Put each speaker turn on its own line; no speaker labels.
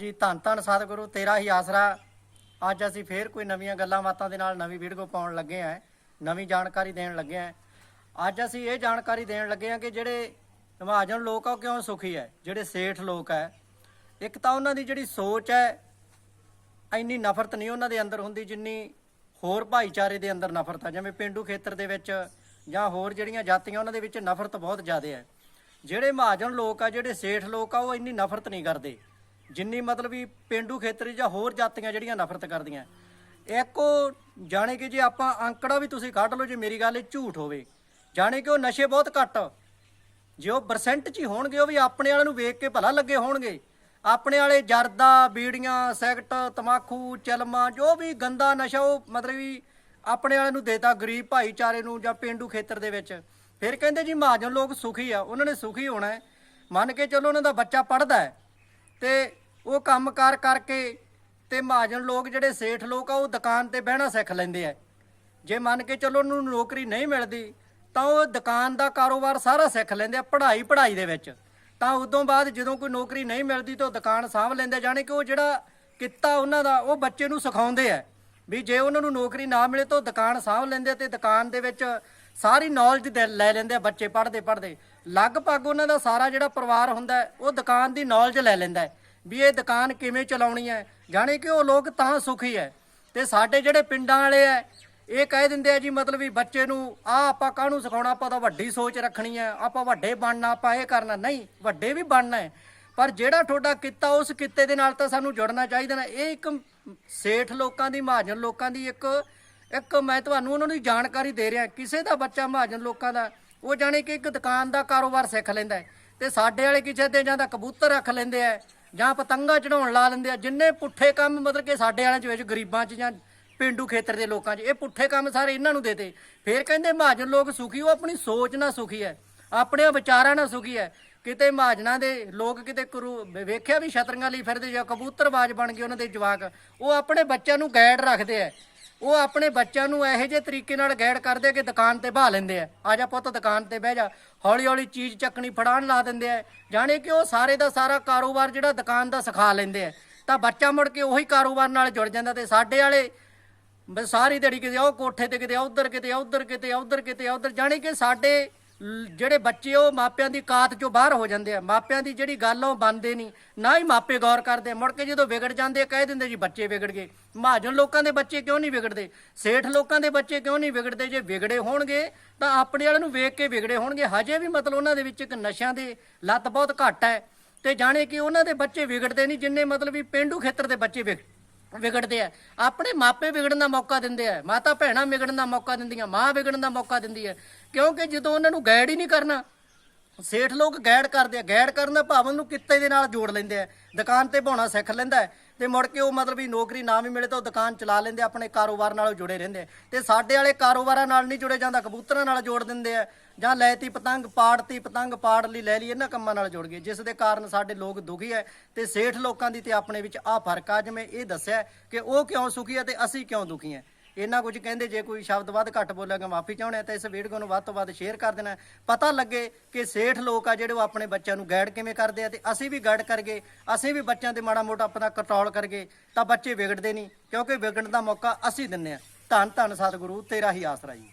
ਜੀ ਧੰਨ ਧੰਨ ਸਤਿਗੁਰੂ, ਤੇਰਾ ਹੀ ਆਸਰਾ। ਅੱਜ ਅਸੀਂ ਫੇਰ ਕੋਈ ਨਵੀਆਂ ਗੱਲਾਂ ਬਾਤਾਂ ਦੇ ਨਾਲ ਨਵੀਂ ਵੀਡੀਓ ਪਾਉਣ ਲੱਗੇ ਆਂ, ਨਵੀਂ ਜਾਣਕਾਰੀ ਦੇਣ ਲੱਗੇ ਆਂ। ਅੱਜ ਅਸੀਂ ਇਹ ਜਾਣਕਾਰੀ ਦੇਣ ਲੱਗੇ ਆਂ ਕਿ ਜਿਹੜੇ ਮਹਾਜਨ ਲੋਕ ਆ, ਉਹ ਕਿਉਂ ਸੁਖੀ ਹੈ ਜਿਹੜੇ ਸੇਠ ਲੋਕ ਹੈ ਇੱਕ ਤਾਂ ਉਹਨਾਂ ਦੀ ਜਿਹੜੀ ਸੋਚ ਹੈ ਇੰਨੀ ਨਫ਼ਰਤ ਨਹੀਂ ਉਹਨਾਂ ਦੇ ਅੰਦਰ ਹੁੰਦੀ ਜਿੰਨੀ ਹੋਰ ਭਾਈਚਾਰੇ ਦੇ ਅੰਦਰ ਨਫ਼ਰਤ ਆ। ਜਿਵੇਂ ਪਿੰਡੂ ਖੇਤਰ ਦੇ ਵਿੱਚ ਜਾਂ ਹੋਰ ਜਿਹੜੀਆਂ ਜਾਤੀਆਂ, ਉਹਨਾਂ ਦੇ ਵਿੱਚ ਨਫ਼ਰਤ ਬਹੁਤ ਜ਼ਿਆਦਾ ਹੈ ਜਿਹੜੇ ਮਹਾਜਨ ਲੋਕ ਆ, ਜਿਹੜੇ ਸੇਠ ਲੋਕ ਆ, ਉਹ ਇੰਨੀ ਨਫ਼ਰਤ ਨਹੀਂ ਕਰਦੇ। ਜਿੰਨੀ ਮਤਲਬ ਵੀ ਪਿੰਡੂ ਖੇਤਰ ਜਾਂ ਹੋਰ ਜਾਤੀਆਂ ਜਿਹੜੀਆਂ ਨਫ਼ਰਤ ਕਰਦੀਆਂ। ਇੱਕੋ ਉਹ ਜਾਣੇ ਕਿ ਜੇ ਆਪਾਂ ਅੰਕੜਾ ਵੀ ਤੁਸੀਂ ਕੱਢ ਲਓ, ਜੇ ਮੇਰੀ ਗੱਲ ਇਹ ਝੂਠ ਹੋਵੇ, ਜਾਣੇ ਕਿ ਉਹ ਨਸ਼ੇ ਬਹੁਤ ਘੱਟ। ਜੇ ਉਹ ਪਰਸੈਂਟ 'ਚ ਹੀ ਹੋਣਗੇ, ਉਹ ਵੀ ਆਪਣੇ ਵਾਲਿਆਂ ਨੂੰ ਵੇਖ ਕੇ ਭਲਾ ਲੱਗੇ ਹੋਣਗੇ। ਆਪਣੇ ਵਾਲੇ ਜਰਦਾ, ਬੀੜੀਆਂ ਸਿਗਰਟ ਤਮਾਕੂ ਚਲਮਾ, ਜੋ ਵੀ ਗੰਦਾ ਨਸ਼ਾ ਉਹ ਮਤਲਬ ਵੀ ਆਪਣੇ ਵਾਲਿਆਂ ਨੂੰ ਦੇਤਾ ਗਰੀਬ ਭਾਈਚਾਰੇ ਨੂੰ ਜਾਂ ਪਿੰਡੂ ਖੇਤਰ ਦੇ ਵਿੱਚ। ਫਿਰ ਕਹਿੰਦੇ ਜੀ ਮਹਾਜਨ ਲੋਕ ਸੁਖੀ ਆ, ਉਹਨਾਂ ਨੇ ਸੁਖੀ ਹੋਣਾ ਮੰਨ ਕੇ ਚੱਲੋ ਉਹਨਾਂ ਦਾ ਬੱਚਾ ਪੜਦਾ ਹੈ ਤੇ ਉਹ ਕੰਮਕਾਰ ਕਰਕੇ ਤੇ ਮਹਾਜਨ ਲੋਕ ਜਿਹੜੇ ਸੇਠ ਲੋਕ ਆ, ਉਹ ਦੁਕਾਨ ਤੇ ਬਹਿਣਾ ਸਿੱਖ ਲੈਂਦੇ ਆ। ਜੇ ਮੰਨ ਕੇ ਚੱਲੋ ਉਹਨੂੰ ਨੌਕਰੀ ਨਹੀਂ ਮਿਲਦੀ, ਤਾਂ ਉਹ ਦੁਕਾਨ ਦਾ ਕਾਰੋਬਾਰ ਸਾਰਾ ਸਿੱਖ ਲੈਂਦੇ ਆ ਪੜ੍ਹਾਈ ਪੜ੍ਹਾਈ ਦੇ ਵਿੱਚ। ਤਾਂ ਉਦੋਂ ਬਾਅਦ ਜਦੋਂ ਕੋਈ ਨੌਕਰੀ ਨਹੀਂ ਮਿਲਦੀ ਤਾਂ ਉਹ ਦੁਕਾਨ ਸਾਂਭ ਲੈਂਦੇ ਜਾਣੇ ਕਿ ਉਹ ਜਿਹੜਾ ਕਿੱਤਾ ਉਹਨਾਂ ਦਾ, ਉਹ ਬੱਚੇ ਨੂੰ ਸਿਖਾਉਂਦੇ ਆ। ਵੀ ਜੇ ਉਹਨਾਂ ਨੂੰ ਨੌਕਰੀ ਨਾ ਮਿਲੇ ਤਾਂ ਉਹ ਦੁਕਾਨ ਸਾਂਭ ਲੈਂਦੇ ਆ ਤੇ ਦੁਕਾਨ ਦੇ ਵਿੱਚ ਸਾਰੀ ਨੌਲੇਜ ਲੈ ਲੈਂਦੇ ਆ ਬੱਚੇ ਪੜ੍ਹਦੇ ਪੜ੍ਹਦੇ ਲਗਭਗ ਉਹਨਾਂ ਦਾ ਸਾਰਾ ਜਿਹੜਾ ਪਰਿਵਾਰ ਹੁੰਦਾ, ਉਹ ਦੁਕਾਨ ਦੀ ਨੌਲੇਜ ਲੈ ਲੈਂਦਾ ਹੈ। ਵੀ ਇਹ ਦੁਕਾਨ ਕਿਵੇਂ ਚਲਾਉਣੀ ਹੈ? ਜਾਣੀ ਕਿ ਉਹ ਲੋਕ ਤਾਂ ਸੁਖੀ ਹੈ। ਤੇ ਸਾਡੇ ਜਿਹੜੇ ਪਿੰਡਾਂ ਵਾਲੇ ਆ ਇਹ ਕਹਿ ਦਿੰਦੇ ਆ ਜੀ, ਮਤਲਬ ਵੀ ਬੱਚੇ ਨੂੰ, ਆ, ਆਪਾਂ ਕਾਹਨੂੰ ਸਿਖਾਉਣਾ? ਆਪਾਂ ਤਾਂ ਵੱਡੀ ਸੋਚ ਰੱਖਣੀ ਹੈ। ਆਪਾਂ ਵੱਡੇ ਬਣਨਾ, ਆਪਾਂ ਇਹ ਕਰਨਾ। ਨਹੀਂ, ਵੱਡੇ ਵੀ ਬਣਨਾ ਹੈ। ਪਰ ਜਿਹੜਾ ਤੁਹਾਡਾ ਕਿੱਤਾ, ਉਸ ਕਿੱਤੇ ਦੇ ਨਾਲ ਤਾਂ ਸਾਨੂੰ ਜੁੜਨਾ ਚਾਹੀਦਾ ਨਾ। ਇਹ ਇੱਕ ਸੇਠ ਲੋਕਾਂ ਦੀ, ਮਹਾਜਨ ਲੋਕਾਂ ਦੀ ਇੱਕ ਇੱਕ ਮੈਂ ਤੁਹਾਨੂੰ ਉਹਨਾਂ ਦੀ ਜਾਣਕਾਰੀ ਦੇ ਰਿਹਾ। ਕਿਸੇ ਦਾ ਬੱਚਾ ਮਹਾਜਨ ਲੋਕਾਂ ਦਾ, ਉਹ ਜਾਣੇ ਕਿ ਇੱਕ ਦੁਕਾਨ ਦਾ ਕਾਰੋਬਾਰ ਸਿੱਖ ਲੈਂਦਾ ਹੈ। ਤੇ ਸਾਡੇ ਵਾਲੇ ਕਿਸੇ ਦੇ ਜਾਂ ਤਾਂ ਕਬੂਤਰ ਰੱਖ ਲੈਂਦੇ ਆ ਜਾਂ ਪਤੰਗਾ ਚੜਾਉਣ ਲਾ ਲੈਂਦੇ ਆ, ਜਿੰਨੇ ਪੁੱਠੇ ਕੰਮ ਮਤਲਬ ਕਿ ਸਾਡੇ ਵਾਲਿਆਂ ਚ ਵਿੱਚ ਗਰੀਬਾਂ ਚ ਜਾਂ ਪਿੰਡੂ ਖੇਤਰ ਦੇ ਲੋਕਾਂ 'ਚ, ਇਹ ਪੁੱਠੇ ਕੰਮ ਸਾਰੇ ਇਹਨਾਂ ਨੂੰ ਦੇਤੇ। ਫਿਰ ਕਹਿੰਦੇ ਮਹਾਜਨ ਲੋਕ ਸੁਖੀ, ਉਹ ਆਪਣੀ ਸੋਚ ਨਾਲ ਸੁਖੀ ਹੈ ਆਪਣੇ ਵਿਚਾਰਾਂ ਨਾਲ ਸੁਖੀ ਹੈ ਕਿਤੇ ਮਹਾਜਨਾਂ ਦੇ ਲੋਕ ਕਿਤੇ ਕਰੂ ਵੇਖਿਆ ਵੀ ਸ਼ਤਰੰਗਾਂ ਲਈ ਫਿਰਦੇ ਜਾਂ ਕਬੂਤਰਬਾਜ਼ ਬਣ ਗਏ ਉਹਨਾਂ ਦੇ ਜਵਾਕ, ਉਹ ਆਪਣੇ ਬੱਚਿਆਂ ਨੂੰ ਗਾਈਡ ਰੱਖਦੇ ਆ ਉਹ ਆਪਣੇ ਬੱਚਿਆਂ ਨੂੰ ਇਹੋ ਜਿਹੇ ਤਰੀਕੇ ਨਾਲ ਗਾਈਡ ਕਰਦੇ ਕਿ ਦੁਕਾਨ ਤੇ ਬਹਾ ਲੈਂਦੇ ਆ। ਆ ਜਾ ਪੁੱਤ ਦੁਕਾਨ ਤੇ ਬਹਿ ਜਾ। ਹੌਲੀ ਹੌਲੀ ਚੀਜ਼ ਚੱਕਣੀ, ਫੜਾਣ ਲਾ ਦਿੰਦੇ ਆ। ਜਾਣੇ ਕਿ ਉਹ ਸਾਰੇ ਦਾ ਸਾਰਾ ਕਾਰੋਬਾਰ ਜਿਹੜਾ ਦੁਕਾਨ ਦਾ ਸਿਖਾ ਲੈਂਦੇ ਆ। ਤਾਂ ਬੱਚਾ ਮੁੜ ਕੇ ਉਹੀ ਕਾਰੋਬਾਰ ਨਾਲ ਜੁੜ ਜਾਂਦਾ ਤੇ ਸਾਡੇ ਵਾਲੇ ਸਾਰੀ ਦਿਹਾੜੀ ਕਿਤੇ ਉਹ ਕੋਠੇ ਤੇ ਕਿਤੇ ਉਧਰ ਕਿਤੇ ਉਧਰ ਕਿਤੇ ਉਧਰ ਕਿਤੇ ਉਧਰ। ਜਾਣੀ ਕਿ ਸਾਡੇ ਜਿਹੜੇ ਬੱਚੇ ਉਹ ਮਾਪਿਆਂ ਦੀ ਕਾਤ ਚੋਂ ਬਾਹਰ ਹੋ ਜਾਂਦੇ ਆ। ਮਾਪਿਆਂ ਦੀ ਜਿਹੜੀ ਗੱਲ ਆ, ਉਹ ਮੰਨਦੇ ਨਹੀਂ। ਨਾ ਹੀ ਮਾਪੇ ਗੌਰ ਕਰਦੇ। ਮੁੜ ਕੇ ਜਦੋਂ ਵਿਗੜ ਜਾਂਦੇ ਕਹਿ ਦਿੰਦੇ ਜੀ, ਬੱਚੇ ਵਿਗੜ ਗਏ। ਮਹਾਜਨ ਲੋਕਾਂ ਦੇ ਬੱਚੇ ਕਿਉਂ ਨਹੀਂ ਵਿਗੜਦੇ? ਸੇਠ ਲੋਕਾਂ ਦੇ ਬੱਚੇ ਕਿਉਂ ਨਹੀਂ ਵਿਗੜਦੇ? ਜੇ ਵਿਗੜੇ ਹੋਣਗੇ, ਤਾਂ ਆਪਣੇ ਵਾਲਿਆਂ ਨੂੰ ਵੇਖ ਕੇ ਵਿਗੜੇ ਹੋਣਗੇ। ਹਜੇ ਵੀ ਮਤਲਬ ਉਹਨਾਂ ਦੇ ਵਿੱਚ ਇੱਕ ਨਸ਼ਿਆਂ ਦੀ ਲੱਤ ਬਹੁਤ ਘੱਟ ਹੈ। ਤੇ ਜਾਣੇ ਕਿ ਉਹਨਾਂ ਦੇ ਬੱਚੇ ਵਿਗੜਦੇ ਨਹੀਂ, ਜਿੰਨੇ ਮਤਲਬ ਵੀ ਪਿੰਡੂ ਖੇਤਰ ਦੇ ਬੱਚੇ ਵਿਗੜ ਵਿਗੜਦੇ ਆ। ਆਪਣੇ ਮਾਪੇ ਵਿਗੜਨ ਦਾ ਮੌਕਾ ਦਿੰਦੇ ਆ। ਮਾਤਾ ਭੈਣਾਂ ਵਿਗੜਨ ਦਾ ਮੌਕਾ ਦਿੰਦੀਆਂ, ਮਾਂ ਵਿਗੜਨ ਦਾ ਮੌਕਾ ਦਿੰਦੀ ਹੈ ਕਿਉਂਕਿ ਜਦੋਂ ਉਹਨਾਂ ਨੂੰ ਗਾਈਡ ਹੀ ਨਹੀਂ ਕਰਨਾ, ਸੇਠ ਲੋਕ ਗਾਈਡ ਕਰਦੇ ਆ। ਗਾਈਡ ਕਰਨ ਦਾ ਭਾਵ ਨੂੰ ਕਿੱਤੇ ਦੇ ਨਾਲ ਜੋੜ ਲੈਂਦੇ ਆ। ਦੁਕਾਨ ਤੇ ਬਾਉਣਾ ਸਿੱਖ ਲੈਂਦਾ ਹੈ। ਤੇ ਮੁੜ ਕੇ ਉਹ ਮਤਲਬ ਵੀ ਨੌਕਰੀ ਨਾ ਵੀ ਮਿਲੇ ਤਾਂ ਉਹ ਦੁਕਾਨ ਚਲਾ ਲੈਂਦੇ, ਆਪਣੇ ਕਾਰੋਬਾਰ ਨਾਲ ਜੁੜੇ ਰਹਿੰਦੇ। ਆ ਤੇ ਸਾਡੇ ਵਾਲੇ ਕਾਰੋਬਾਰਾਂ ਨਾਲ ਨਹੀਂ ਜੁੜੇ ਜਾਂਦਾ, ਕਬੂਤਰਾਂ ਨਾਲ ਜੋੜ ਦਿੰਦੇ ਆ। ਜਾਂ ਲੈਤੀ ਪਤੰਗ, ਪਾੜਤੀ ਪਤੰਗ, ਪਾੜ ਲਈ, ਲੈ ਲਈ, ਇਹਨਾਂ ਕੰਮਾਂ ਨਾਲ ਜੁੜ ਗਏ। ਜਿਸ ਦੇ ਕਾਰਨ ਸਾਡੇ ਲੋਕ ਦੁਖੀ ਹੈ ਤੇ ਸੇਠ ਲੋਕਾਂ ਦੀ ਤੇ ਆਪਣੇ ਵਿੱਚ ਆ ਫ਼ਰਕ ਆ, ਜਿਵੇਂ ਇਹ ਦੱਸਿਆ ਕਿ ਉਹ ਕਿਉਂ ਸੁਖੀ ਹੈ ਤੇ ਅਸੀਂ ਕਿਉਂ ਦੁਖੀ ਹੈ ਇਹਨਾਂ ਕੁਝ ਕਹਿੰਦੇ ਜੇ ਕੋਈ ਸ਼ਬਦ ਵੱਧ ਘੱਟ ਬੋਲਾਂਗਾ ਮਾਫੀ ਚਾਹੁੰਦੇ ਹਾਂ ਤਾਂ ਇਸ ਵੀਡੀਓ ਨੂੰ ਵੱਧ ਤੋਂ ਵੱਧ ਸ਼ੇਅਰ ਕਰ ਦੇਣਾ। ਪਤਾ ਲੱਗੇ ਕਿ ਸੇਠ ਲੋਕ ਆ ਜਿਹੜੇ ਉਹ ਆਪਣੇ ਬੱਚਿਆਂ ਨੂੰ ਗਾਈਡ ਕਿਵੇਂ ਕਰਦੇ ਆ ਤੇ ਅਸੀਂ ਵੀ ਗਾਈਡ ਕਰਗੇ ਅਸੀਂ ਵੀ ਬੱਚਿਆਂ ਤੇ ਮਾੜਾ ਮੋਟਾ ਆਪਣਾ ਕੰਟਰੋਲ ਕਰਗੇ ਤਾਂ ਬੱਚੇ ਵਿਗੜਦੇ ਨਹੀਂ, ਕਿਉਂਕਿ ਵਿਗੜਨ ਦਾ ਮੌਕਾ ਅਸੀਂ ਦਿੰਨੇ ਆ। ਧੰਨ ਧੰਨ ਸਤਿਗੁਰੂ, ਤੇਰਾ ਹੀ ਆਸਰਾ ਜੀ।